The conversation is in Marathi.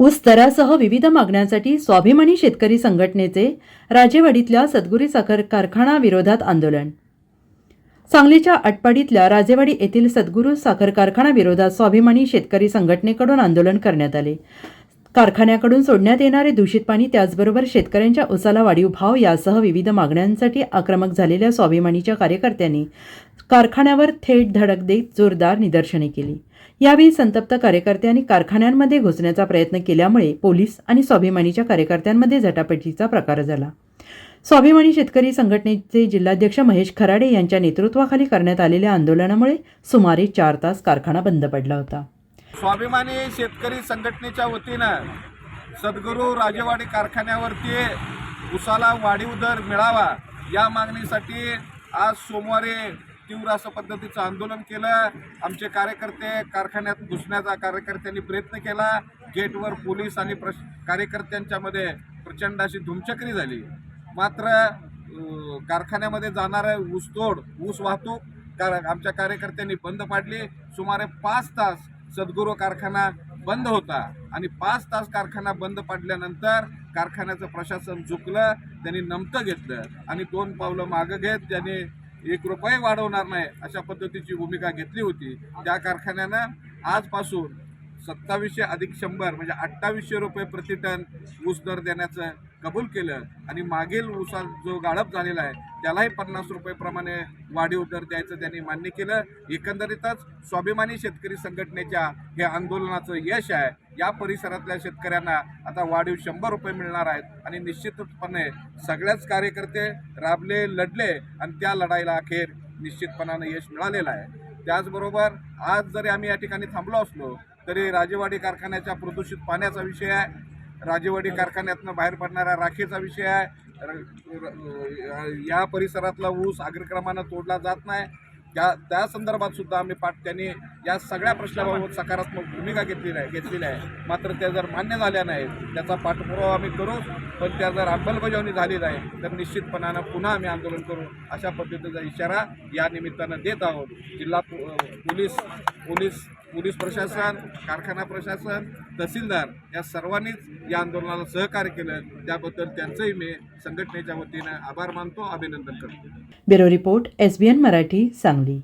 ऊस दरासह विविध मागण्यांसाठी स्वाभिमानी शेतकरी संघटनेचे राजेवाडीतल्या सद्गुरी साखर कारखाना विरोधात आंदोलन. सांगलीच्या आटपाडीतल्या राजेवाडी येथील सद्गुरू साखर कारखाना विरोधात स्वाभिमानी शेतकरी संघटनेकडून आंदोलन करण्यात आले. कारखान्याकडून सोडण्यात येणारे दूषित पाणी त्याचबरोबर शेतकऱ्यांच्या उसाला वाढीव भाव यासह विविध मागण्यांसाठी आक्रमक झालेल्या स्वाभिमानीच्या कार्यकर्त्यांनी कारखान्यावर थेट धडक देत जोरदार निदर्शने केली. यावेळी संतप्त कार्यकर्त्यांनी कारखान्यांमध्ये घुसण्याचा प्रयत्न केल्यामुळे पोलीस आणि स्वाभिमानीच्या कार्यकर्त्यांमध्ये झटापटीचा प्रकार झाला. स्वाभिमानी शेतकरी संघटनेचे जिल्हाध्यक्ष महेश खराडे यांच्या नेतृत्वाखाली करण्यात आलेल्या आंदोलनामुळे सुमारे चार तास कारखाना बंद पडला होता. स्वाभिमानी शेतकरी संघटनेच्या वतीनं सद्गुरू राजेवाडी कारखान्यावरती उसाला वाढीव दर मिळावा या मागणीसाठी आज सोमवारी तीव्र असं पद्धतीचं आंदोलन केलं. आमचे कार्यकर्ते कारखान्यात घुसण्याचा कार्यकर्त्यांनी प्रयत्न केला. गेटवर पोलीस आणि प्रश कार्यकर्त्यांच्यामध्ये प्रचंड अशी धुमचक्री झाली. मात्र कारखान्यामध्ये जाणारं ऊसतोड ऊस वाहतूक कार आमच्या कार्यकर्त्यांनी बंद पाडली. सुमारे पाच तास सद्गुरू कारखाना बंद होता आणि पाच तास कारखाना बंद पाडल्यानंतर कारखान्याचं प्रशासन झुकलं त्यांनी नमतं घेतलं आणि दोन पावलं मागं घेत त्यांनी एक रुपये वाढवणार नाही अशा पद्धतीची भूमिका घेतली होती. त्या कारखान्यानं आजपासून सत्तावीसशे अधिक शंभर म्हणजे अठ्ठावीसशे रुपये प्रति टन ऊस दर देण्याचं कबूल केलं आणि मागील ऊसा जो गाळप झालेला आहे त्यालाही पन्नास रुपयेप्रमाणे वाढीव दर द्यायचं त्यांनी मान्य केलं. एकंदरीतच स्वाभिमानी शेतकरी संघटनेच्या हे आंदोलनाचं यश आहे. या परिसरातल्या शेतकऱ्यांना आता वाढीव शंभर रुपये मिळणार आहेत आणि निश्चितपणे सगळ्याच कार्यकर्ते राबले लढले आणि त्या लढाईला अखेर निश्चितपणानं यश मिळालेलं आहे. त्याचबरोबर आज जरी आम्ही या ठिकाणी थांबलो असलो तरी राजेवाडी कारखान्याच्या प्रदूषित पाण्याचा विषय आहे. राजेवाडी कारखान्यातनं बाहेर पडणाऱ्या राखेचा विषय आहे. या परिसरातला ऊस अग्रक्रमानं तोडला जात नाही. त्या त्या संदर्भात सुद्धा आम्ही पाठ त्यांनी या सगळ्या प्रश्नाबाबत सकारात्मक भूमिका घेतलेली आहे घेतलेली आहे. मात्र त्या जर मान्य झाल्या नाहीत त्याचा पाठपुरावा आम्ही करू पण त्या जर अंमलबजावणी झाली नाही तर निश्चितपणानं पुन्हा आम्ही आंदोलन करू अशा पद्धतीचा इशारा या निमित्तानं देत आहोत. जिल्हा पोलीस पोलीस पोलीस प्रशासन कारखाना प्रशासन तहसीलदार या सर्वांनीच या आंदोलनाला सहकार्य केलं. त्याबद्दल त्यांचंही मी संघटनेच्या वतीनं आभार मानतो अभिनंदन करतो. Bureau report SBN Marathi Sangli.